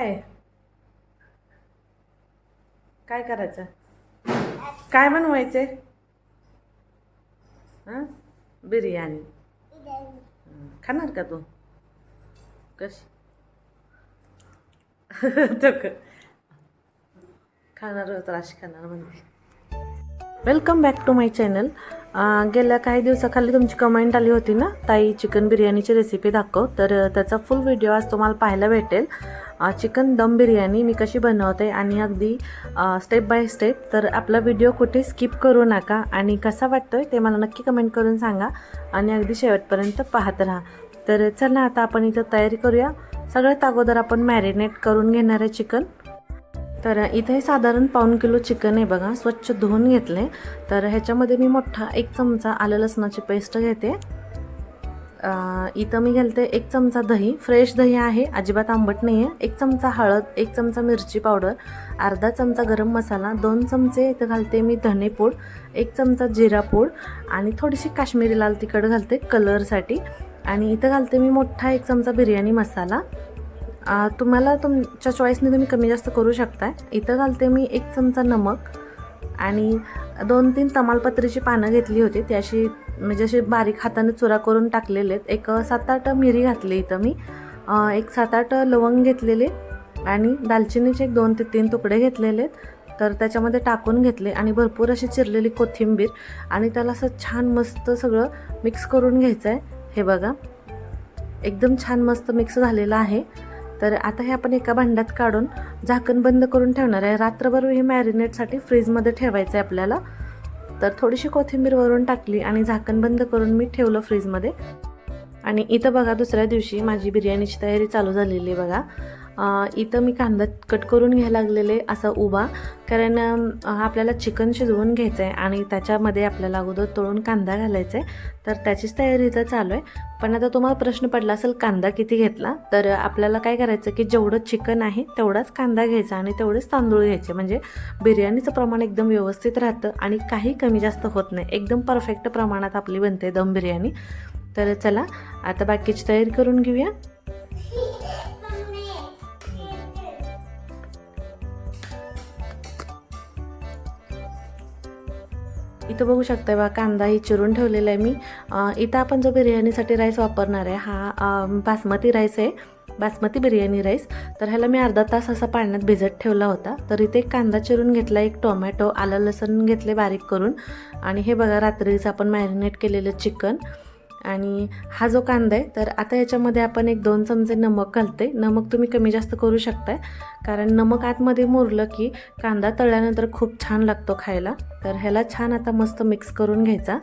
काय? काय करायचं? काय बनवायचे हां? बिर्याणी. खाणार का तू? कशी? तो खाणार तर अशी खाणार म्हणते. Welcome back to my channel गेल्या काही दिवसाखाली तुमची कमेंट आली होती ना ताई चिकन बिर्याणीची रेसिपी दाखव. तर त्याचा फुल व्हिडिओ आज तुम्हाला पाहायला भेटेल. चिकन दम बिर्याणी मी कशी बनवते आणि अगदी स्टेप बाय स्टेप तर आपला व्हिडिओ कुठे स्किप करू नका आणि कसा वाटतो आहे ते मला नक्की कमेंट करून सांगा आणि अगदी शेवटपर्यंत पाहत राहा. तर चला आता आपण इथं तयारी करूया. सगळ्यात अगोदर आपण मॅरिनेट करून घेणार आहे चिकन तर इथे साधारण पाऊण किलो चिकन आहे बघा स्वच्छ धुवून घेतले. तर ह्याच्यामध्ये मी मोठा एक चमचा आलं लसणाची पेस्ट घेते. इथं मी घालते एक चमचा दही. फ्रेश दही आहे. अजिबात आंबट नाही आहे एक चमचा हळद एक चमचा मिरची पावडर अर्धा चमचा गरम मसाला दोन चमचे इथं घालते मी धनेपूड एक चमचा जिरा पूड आणि थोडीशी काश्मीरी लाल तिखट घालते कलरसाठी आणि इथं घालते मी मोठा एक चमचा बिर्याणी मसाला. तुम्हाला तुमच्या चॉईसने तुम्ही कमी जास्त करू शकताय. इथं घालते मी एक चमचा नमक आणि दोन तीन तमालपत्रीची पानं घेतली होती. ती अशी म्हणजे असे बारीक हाताने चुरा करून टाकलेले आहेत एक सात आठ मिरी घातली इथं मी. एक सात आठ लवंग घेतलेले आणि दालचिनीचे एक दोन ते तीन तुकडे घेतलेले आहेत तर त्याच्यामध्ये टाकून घेतले आणि भरपूर अशी चिरलेली कोथिंबीर आणि त्याला असं छान मस्त सगळं मिक्स करून घ्यायचं आहे हे बघा. एकदम छान मस्त मिक्स झालेलं आहे. तर आता हे आपण एका भांड्यात काढून झाकण बंद करून ठेवणार आहे. रात्रभर हे मॅरिनेटसाठी फ्रीजमध्ये ठेवायचं आहे आपल्याला. तर थोडीशी कोथिंबीर वरून टाकली आणि झाकण बंद करून मी ठेवलं फ्रीजमध्ये. आणि इथं बघा दुसऱ्या दिवशी माझी बिर्याणीची तयारी चालू झालेली आहे बघा. इथं मी कांदा कट करून घ्यायला लागलेले असा उभा. कारण आपल्याला चिकन शिजवून घ्यायचं आहे आणि त्याच्यामध्ये आपल्याला अगोदर तळून कांदा घालायचा आहे तर त्याचीच तयारी इथं चालू आहे. पण आता तुम्हाला प्रश्न पडला असेल कांदा किती घेतला? तर आपल्याला काय करायचं की जेवढं चिकन आहे तेवढाच कांदा घ्यायचा आणि तेवढेच तांदूळ घ्यायचे. म्हणजे बिर्याणीचं प्रमाण एकदम व्यवस्थित राहतं आणि काही कमी जास्त होत नाही. एकदम परफेक्ट प्रमाणात आपली बनते दम बिर्याणी. तर चला आता बाकीची तयारी करून घेऊया. इथं बघू शकता बा कांदाही चिरून ठेवलेला आहे मी इथं आपण जो बिर्याणीसाठी राईस वापरणार आहे हा बासमती राईस आहे बासमती बिर्याणी राईस तर ह्याला मी अर्धा तास असा पाण्यात भिजत ठेवला होता. तर इथे एक कांदा चिरून घेतला एक टोमॅटो आलं लसूण घेतले बारीक करून. आणि हे बघा रात्रीचं आपण मॅरिनेट केलेलं चिकन आणि हा जो कांदा आहे तर आता याच्यामध्ये आपण एक दोन चमचे नमक घालते नमक तुम्ही कमी जास्त करू शकताय. कारण नमक आतमध्ये मुरलं की कांदा तळल्यानंतर खूप छान लागतो खायला. तर ह्याला छान आता मस्त मिक्स करून घ्यायचा.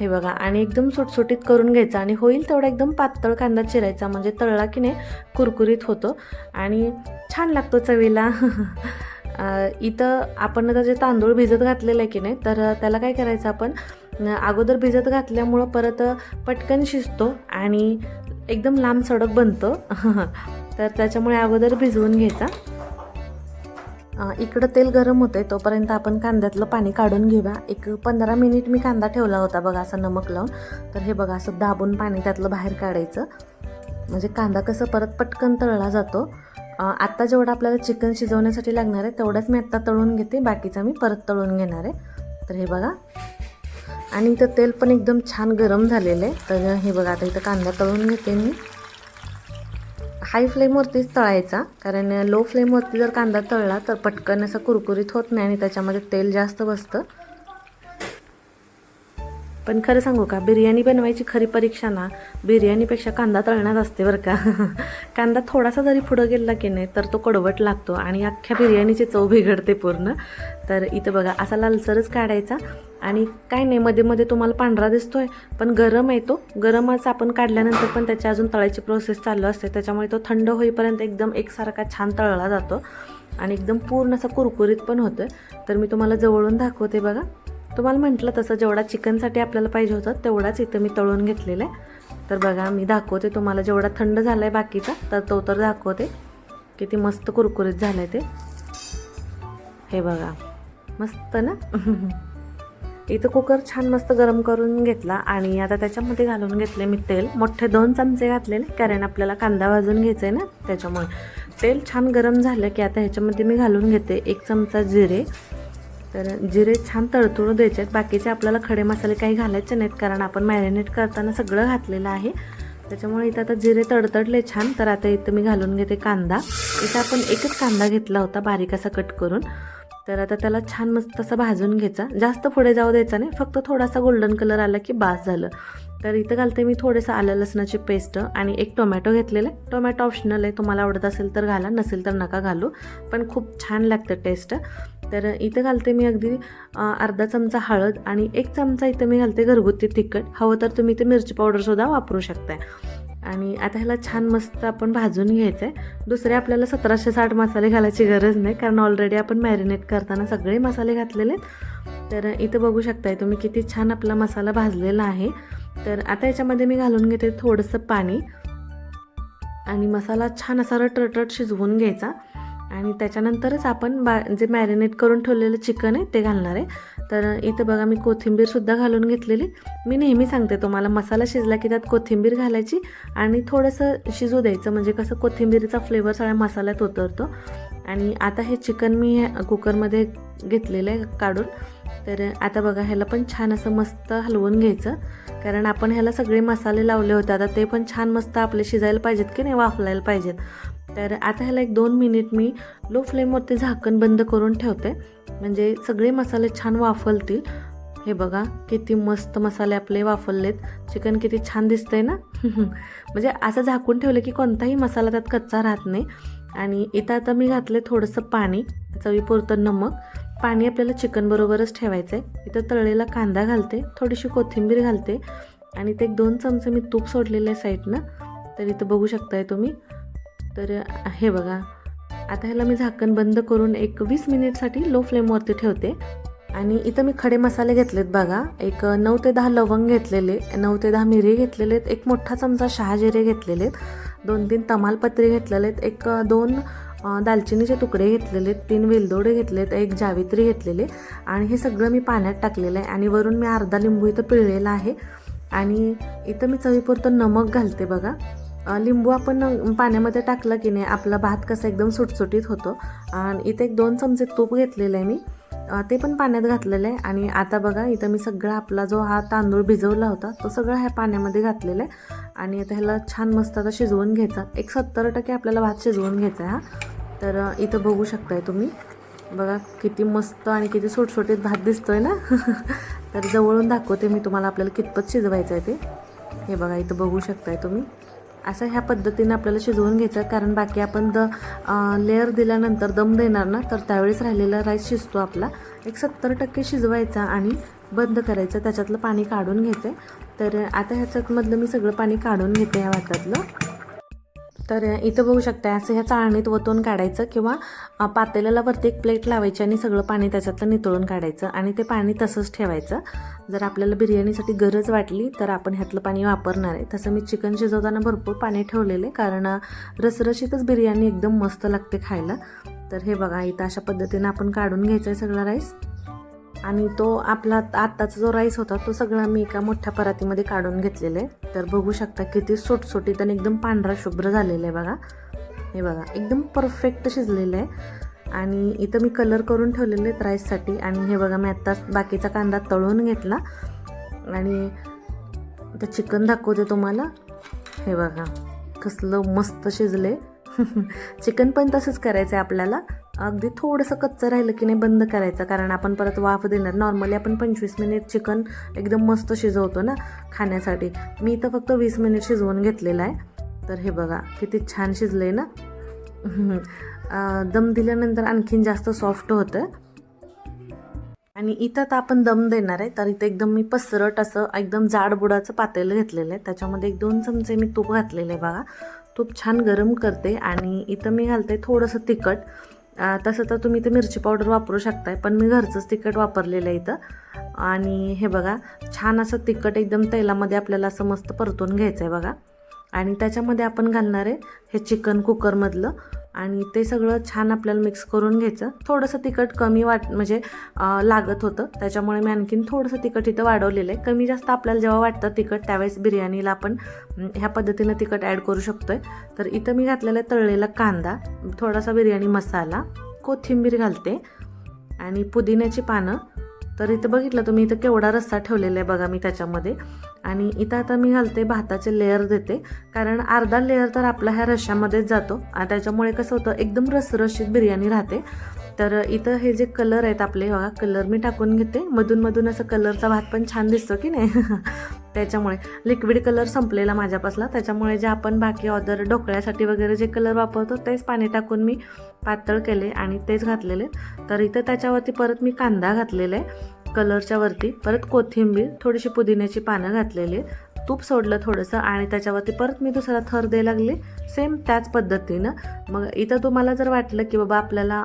हे बघा आणि एकदम सुटसुटीत करून घ्यायचा. आणि होईल तेवढा एकदम पातळ कांदा चिरायचा. म्हणजे तळला की नाही कुरकुरीत होतो. आणि छान लागतो चवीला. इथं आपण आता जे तांदूळ भिजत घातलेलं आहे की नाही तर त्याला काय करायचं आपण अगोदर भिजत घातल्यामुळं परत पटकन शिजतो आणि एकदम लांब सडक बनतो. तर त्याच्यामुळे अगोदर भिजवून घ्यायचा. इकडं तेल गरम होते तोपर्यंत आपण कांद्यातलं पाणी काढून घेऊया. एक पंधरा मिनिट मी कांदा ठेवला होता बघा असं नमक लावून तर हे बघा असं दाबून पाणी त्यातलं बाहेर काढायचं. म्हणजे कांदा कसं परत पटकन तळला जातो. आत्ता जेवढं आपल्याला चिकन शिजवण्यासाठी लागणार आहे तेवढंच मी आत्ता तळून घेते. बाकीचा मी परत तळून घेणार आहे. तर हे बघा. आणि इथं तेल पण एकदम छान गरम झालेलं आहे. तर हे बघा आता इथं कांदा तळून घेते मी. हाय फ्लेमवरतीच तळायचा कारण लो फ्लेमवरती जर कांदा तळला तर पटकन असं कुरकुरीत होत नाही आणि त्याच्यामध्ये तेल जास्त बसतं. पण खरं सांगू का बिर्याणी बनवायची खरी परीक्षा ना बिर्याणीपेक्षा कांदा तळण्यात असते बरं का. कांदा थोडासा जरी पुढं गेला की नाही तर तो कडवट लागतो आणि अख्ख्या बिर्याणीची चव बिघडते पूर्ण. तर इथं बघा असा लालसरच काढायचा आणि काय नाही मध्ये मध्ये तुम्हाला पांढरा दिसतोय पण गरम आहे तो. गरमच आपण काढल्यानंतर पण त्याची अजून तळायची प्रोसेस चालू असते. त्याच्यामुळे तो थंड होईपर्यंत एकदम एकसारखा छान तळला जातो आणि एकदम पूर्ण असा कुरकुरीत पण होतं तर मी तुम्हाला जवळून दाखवते बघा. तुम्हाला म्हटलं तसं जेवढा चिकनसाठी आपल्याला पाहिजे होतं तेवढाच इथं मी तळून घेतलेलं आहे. तर बघा मी दाखवते तुम्हाला जेवढा थंड झाला आहे बाकीचा तर तो तर दाखवते. किती मस्त कुरकुरीत झालं आहे ते. हे बघा मस्त ना? इथं कुकर छान मस्त गरम करून घेतला आणि आता त्याच्यामध्ये घालून घेतले मी तेल. मोठे दोन चमचे घातलेले कारण आपल्याला कांदा भाजून घ्यायचा आहे ना त्याच्यामुळे. तेल छान गरम झालं की आता ह्याच्यामध्ये मी घालून घेते एक चमचा जिरे. तर जिरे छान तळतुळू द्यायचे आहेत. बाकीचे आपल्याला खडे मसाले काही घालायचे नाहीत कारण आपण मॅरिनेट करताना सगळं घातलेलं आहे. त्याच्यामुळे इथं आता जिरे तडतडले छान. तर आता इथं मी घालून घेते कांदा. इथं आपण एकच कांदा घेतला होता बारीक असा कट करून. तर आता त्याला छान मस्त असं भाजून घ्यायचा. जास्त पुढे जाऊ द्यायचा नाही. फक्त थोडासा गोल्डन कलर आला की बास झालं. तर इथं घालते मी थोडंसं आलं लसणाची पेस्ट आणि एक टोमॅटो घेतलेलं आहे. टोमॅटो ऑप्शनल आहे तुम्हाला आवडत असेल तर घाला नसेल तर नका घालू. पण खूप छान लागतं टेस्ट तर इथं घालते मी अगदी अर्धा चमचा हळद आणि एक चमचा इथं मी घालते घरगुती तिखट. हवं तर तुम्ही इथे मिरची पावडरसुद्धा वापरू शकताय. आणि आता ह्याला छान मस्त आपण भाजून घ्यायचं आहे दुसरे आपल्याला सतराशे साठ मसाले घालायची गरज नाही कारण ऑलरेडी आपण मॅरिनेट करताना सगळे मसाले घातलेले आहेत. तर इथं बघू शकताय तुम्ही किती छान आपला मसाला भाजलेला आहे. तर आता याच्यामध्ये मी घालून घेते थोडंसं पाणी. आणि मसाला छान असा रटरटट शिजवून घ्यायचा. आणि त्याच्यानंतरच आपण बा जे मॅरिनेट करून ठेवलेलं चिकन आहे ते घालणार आहे. तर इथं बघा मी कोथिंबीरसुद्धा घालून घेतलेली. मी नेहमी सांगते तुम्हाला मसाला शिजला की त्यात कोथिंबीर घालायची आणि थोडंसं शिजू द्यायचं. म्हणजे कसं कोथिंबीरीचा फ्लेवर सगळ्या मसाल्यात उतरतो. आणि आता हे चिकन मी ह्या कुकरमध्ये घेतलेलं आहे काढून. तर आता बघा ह्याला पण छान असं मस्त हलवून घ्यायचं. कारण आपण ह्याला सगळे मसाले लावले होते. आता ते पण छान मस्त आपले शिजायला पाहिजेत की नाही वाफलायला पाहिजेत. तर आता ह्याला एक दोन मिनिट मी लो फ्लेमवरती झाकण बंद करून ठेवते. म्हणजे सगळे मसाले छान वाफलतील. हे बघा किती मस्त मसाले आपले वाफरलेत चिकन किती छान दिसतंय ना? म्हणजे असं झाकून ठेवलं की कोणताही मसाला त्यात कच्चा राहत नाही. आणि इथं आता मी घातले थोडंसं पाणी चवीपुरतं नमक. पाणी आपल्याला चिकनबरोबरच ठेवायचं आहे इथं तळलेला कांदा घालते थोडीशी कोथिंबीर घालते. आणि ते एक दोन चमचे मी तूप सोडलेलं आहे साईडनं. तर इथं बघू शकताय तुम्ही. तर हे बघा आता ह्याला मी झाकण बंद करून एक वीस मिनिटसाठी लो फ्लेमवरती ठेवते. आणि इथं मी खडे मसाले घेतलेत बघा. एक नऊ ते दहा लवंग घेतलेले नऊ ते दहा मिरी घेतलेले आहेत एक मोठा चमचा शहाजिरे घेतलेले आहेत दोन तीन तमालपत्री घेतलेले आहेत एक दोन दालचिनीचे तुकडे घेतलेले आहेत तीन वेलदोडे घेतलेत एक जावित्री घेतलेले. आणि हे सगळं मी पाण्यात टाकलेलं आहे आणि वरून मी अर्धा लिंबू इथं पिळलेला आहे. आणि इथं मी चवीपुरतं नमक घालते बघा. लिंबू आपण पाण्यामध्ये टाकलं की नाही आपला भात कसा एकदम सुटसुटीत होतो. आणि इथे एक दोन चमचे तूप घेतलेलं आहे मी. ते पण पाण्यात घातलेलं आहे. आणि आता बघा इथं मी सगळा आपला जो हा तांदूळ भिजवला होता तो सगळा ह्या पाण्यामध्ये घातलेला आहे. आणि आता ह्याला छान मस्त आता शिजवून घ्यायचा. एक सत्तर टक्के आपल्याला भात शिजवून घ्यायचा आहे हा. तर इथं बघू शकताय तुम्ही. बघा किती मस्त आणि किती सुटसुटीत भात दिसतोय ना. तर जवळून दाखवते मी तुम्हाला आपल्याला कितपत शिजवायचं आहे ते. हे बघा इथं बघू शकताय तुम्ही. असं ह्या पद्धतीनं आपल्याला शिजवून घ्यायचं. कारण बाकी आपण द लेअर दिल्यानंतर दम देणार ना तर त्यावेळेस राहिलेला राईस शिजतो आपला. एक सत्तर टक्के शिजवायचा आणि बंद करायचं. त्याच्यातलं पाणी काढून घ्यायचं आहे तर आता ह्याच्यातमधलं मी सगळं पाणी काढून घेते ह्या भातातलं तर इथं बघू शकता असं ह्या चाळणीत वतून काढायचं किंवा पातेल्याला वरती एक प्लेट लावायची आणि सगळं पाणी त्याच्यातलं नितळून काढायचं आणि ते पाणी तसंच ठेवायचं. जर आपल्याला बिर्याणीसाठी गरज वाटली तर आपण ह्यातलं पाणी वापरणार आहे. तसं मी चिकन शिजवताना भरपूर पाणी ठेवलेले कारण रसरशीतच बिर्याणी एकदम मस्त लागते खायला. तर हे बघा इथं अशा पद्धतीनं आपण काढून घ्यायचं आहे सगळा राईस. आणि तो आपला आत्ताचा जो राईस होता तो सगळा मी एका मोठ्या परातीमध्ये काढून घेतलेला आहे. तर बघू शकता किती सुटसुटीत आणि एकदम पांढरा शुभ्र झालेला आहे बघा. हे बघा एकदम परफेक्ट शिजलेलं आहे. आणि इथं मी कलर करून ठेवलेले आहेत राईससाठी. आणि हे बघा मी आत्ताच बाकीचा कांदा तळून घेतला. आणि आता चिकन दाखवते तुम्हाला. हे बघा कसलं मस्त शिजले चिकन पण तसंच करायचं आहे आपल्याला. अगदी थोडंसं कच्चं राहिलं की नाही बंद करायचं कारण आपण परत वाफ देणार. नॉर्मली आपण पंचवीस मिनिट चिकन एकदम मस्त शिजवतो ना खाण्यासाठी. मी इथं फक्त वीस मिनिट शिजवून घेतलेलं आहे. तर हे बघा किती छान शिजलं आहे ना दम दिल्यानंतर आणखीन जास्त सॉफ्ट होतं. आणि इथं तर आपण दम देणार आहे तर इथं एकदम मी पसरट असं एकदम जाड बुडाचं पातेलं घेतलेलं आहे. त्याच्यामध्ये एक दोन चमचे मी तूप घातलेलं आहे बघा. तूप छान गरम करते आणि इथं मी घालते थोडंसं तिखट. तसं तर तुम्ही इथं मिरची पावडर वापरू शकताय पण मी घरचंच तिखट वापरलेलं आहे इथं. आणि हे बघा छान असं तिखट एकदम तेलामध्ये आपल्याला असं मस्त परतून घ्यायचं आहे बघा. आणि त्याच्यामध्ये आपण घालणार आहे हे चिकन कुकरमधलं. आणि ते सगळं छान आपल्याला मिक्स करून घ्यायचं. थोडंसं तिखट कमी वाट म्हणजे लागत होतं. त्याच्यामुळे मी आणखीन थोडंसं तिखट इथं वाढवलेलं आहे. कमी जास्त आपल्याला जेव्हा वाटतं तिखट त्यावेळेस बिर्याणीला आपण ह्या पद्धतीनं तिखट ॲड करू शकतो आहे तर इथं मी घातलेला आहे तळलेला कांदा थोडासा बिर्याणी मसाला कोथिंबीर घालते आणि पुदिन्याची पानं तर इथं बघितलं तुम्ही इथं केवढा रस्सा ठेवलेला आहे बघा मी त्याच्यामध्ये. आणि इथं आता मी घालते भाताचे लेअर देते. कारण अर्धा लेअर तर आपला ह्या रश्श्यामध्येच जातो. आणि त्याच्यामुळे कसं होतं एकदम रसरशीत बिर्याणी राहते. तर इथं हे जे कलर आहेत आपले बघा कलर मी टाकून घेते. मधून मधून असं कलरचा भात पण छान दिसतो की नाही? त्याच्यामुळे. लिक्विड कलर संपलेला माझ्यापासला. त्याच्यामुळे जे आपण बाकी ऑदर ढोकळ्यासाठी वगैरे जे कलर वापरतो तेच पाणी टाकून मी पातळ केले आणि तेच घातलेले. तर इथं त्याच्यावरती परत मी कांदा घातलेला आहे कलरच्या वरती. परत कोथिंबीर थोडीशी पुदिन्याची पानं घातलेली आहेत. तूप सोडलं थोडंसं आणि त्याच्यावरती परत मी दुसरा थर द्यायला लागले. सेम त्याच पद्धतीनं. मग इथं तुम्हाला जर वाटलं की बाबा आपल्याला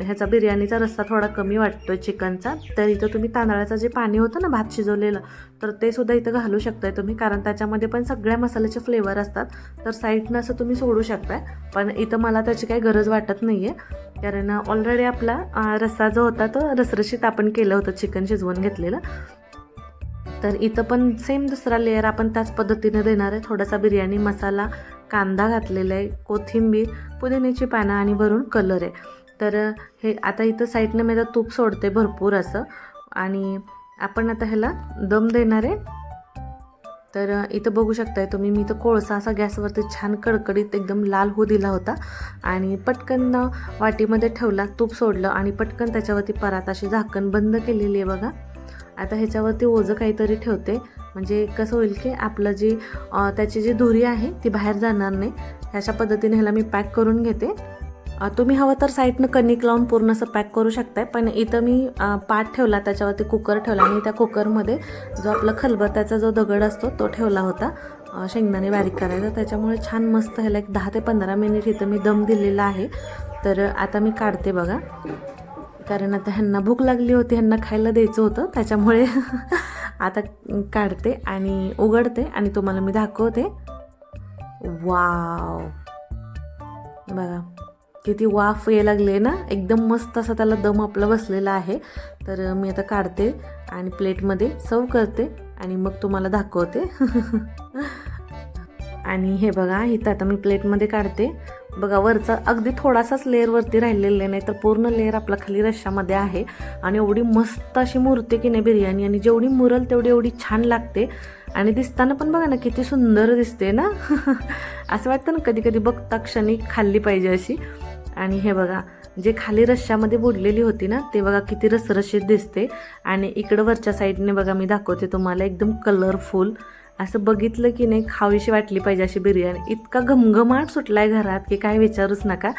ह्याचा बिर्याणीचा रस्सा थोडा कमी वाटतोय चिकनचा तर इथं तुम्ही तांदळाचं जे पाणी होतं ना भात शिजवलेलं तर ते सुद्धा इथं घालू शकताय तुम्ही कारण त्याच्यामध्ये पण सगळ्या मसाल्याचे फ्लेवर असतात. तर साईडनं असं तुम्ही सोडू शकताय. पण इथं मला त्याची काही गरज वाटत नाही आहे कारण ऑलरेडी आपला रस्सा जो होता तो रसरशीत आपण केलं होतं चिकन शिजवून घेतलेलं. तर इथं पण सेम दुसरा लेअर आपण त्याच पद्धतीने देणार आहे. थोडासा बिर्याणी मसाला कांदा घातलेला आहे कोथिंबीर पुदिन्याची पानं आणि वरून कलर आहे. तर हे आता इथं साईडनं मी आता तूप सोडते भरपूर असं. आणि आपण आता ह्याला दम देणार आहे. तर इथं बघू शकताय तुम्ही मी इथं कोळसा असा गॅसवरती छान कडकडीत एकदम लाल होऊ दिला होता. आणि पटकन वाटीमध्ये ठेवला तूप सोडलं आणि पटकन त्याच्यावरती परात अशी झाकण बंद केलेली आहे बघा. आता ह्याच्यावरती ओझं काहीतरी ठेवते. म्हणजे कसं होईल की आपलं जी त्याची जी धुरी आहे ती बाहेर जाणार नाही. अशा पद्धतीने ह्याला मी पॅक करून घेते. तुम्ही हवं तर साईडनं कणिक लावून पूर्ण असं पॅक करू शकताय. पण इथं मी पाट ठेवला त्याच्यावरती कुकर ठेवला आणि त्या कुकरमध्ये जो आपला खलबत्त्याचा जो दगड असतो तो ठेवला होता. शेंगदाणे बारीक करायचा. त्याच्यामुळे छान मस्त ह्याला एक दहा ते पंधरा मिनिट इथं मी दम दिलेला आहे. तर आता मी काढते बघा. कारण आता ह्यांना भूक लागली होती ह्यांना खायला द्यायचं होतं त्याच्यामुळे आता काढते आणि उघडते आणि तुम्हाला मी दाखवते. वाव. बघा किती वाफ यायला लागले ना? एकदम मस्त असा त्याला दम आपला बसलेला आहे. तर मी आता काढते आणि प्लेटमध्ये सर्व करते आणि मग तुम्हाला दाखवते. आणि हे बघा इथं आता मी प्लेटमध्ये काढते. बघा वरचा अगदी थोडासाच लेअरवरती राहिलेले नाही तर पूर्ण लेअर आपला खाली रश्श्यामध्ये आहे. आणि एवढी मस्त अशी मुरते की नाही बिर्याणी. आणि जेवढी मुरल तेवढी एवढी छान लागते. आणि दिसताना पण बघा ना किती सुंदर दिसते ना? असं वाटतं ना कधी कधी बघता क्षणी खाल्ली पाहिजे अशी. आणि हे बघा जे खाली रश्श्यामध्ये बुडलेली होती ना ते बघा किती रसरशीत दिसते. आणि इकडं वरच्या साईडने बघा मी दाखवते तुम्हाला एकदम कलरफुल असं बघितलं की नाही खावीशी वाटली पाहिजे अशी बिर्याणी. इतका घमघमाट सुटला आहे घरात की काय विचारूच नका.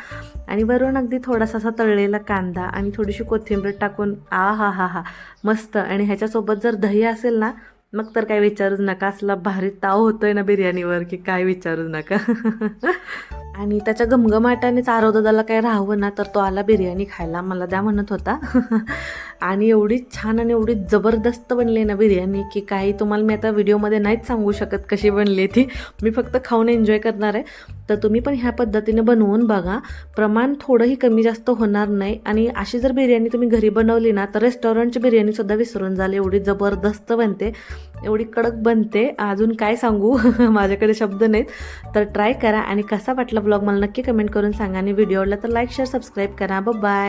आणि वरून अगदी थोडासा असा तळलेला कांदा आणि थोडीशी कोथिंबीर टाकून आ हा हा हा मस्त. आणि ह्याच्यासोबत जर दही असेल ना मग तर काय विचारूच नका. असला भारी ताव होतोय ना बिर्याणीवर की काय विचारूच नका. आणि त्याच्या घमघमाटानेच आरोदादाला काही राहावं ना तर तो आला बिर्याणी खायला. मला द्या म्हणत होता. आणि एवढी छान आणि एवढी जबरदस्त बनली ना बिर्याणी की काही तुम्हाला मी आता व्हिडिओमध्ये नाहीच सांगू शकत कशी बनली ती. मी फक्त खाऊन एन्जॉय करणार आहे. तर तुम्ही पण ह्या पद्धतीने बनवून बघा. प्रमाण थोडंही कमी जास्त होणार नाही. आणि अशी जर बिर्याणी तुम्ही घरी बनवली ना तर रेस्टॉरंटची बिर्याणीसुद्धा विसरून जाल. एवढी जबरदस्त बनते. एवढी कडक बनते. अजून काय सांगू? माझ्याकडे शब्द नाहीत. तर ट्राय करा. आणि कसा वाटला ब्लॉग मला नक्की कमेंट करून सांगा. आणि व्हिडिओ आवडला तर लाईक शेअर सबस्क्राईब करा. बाय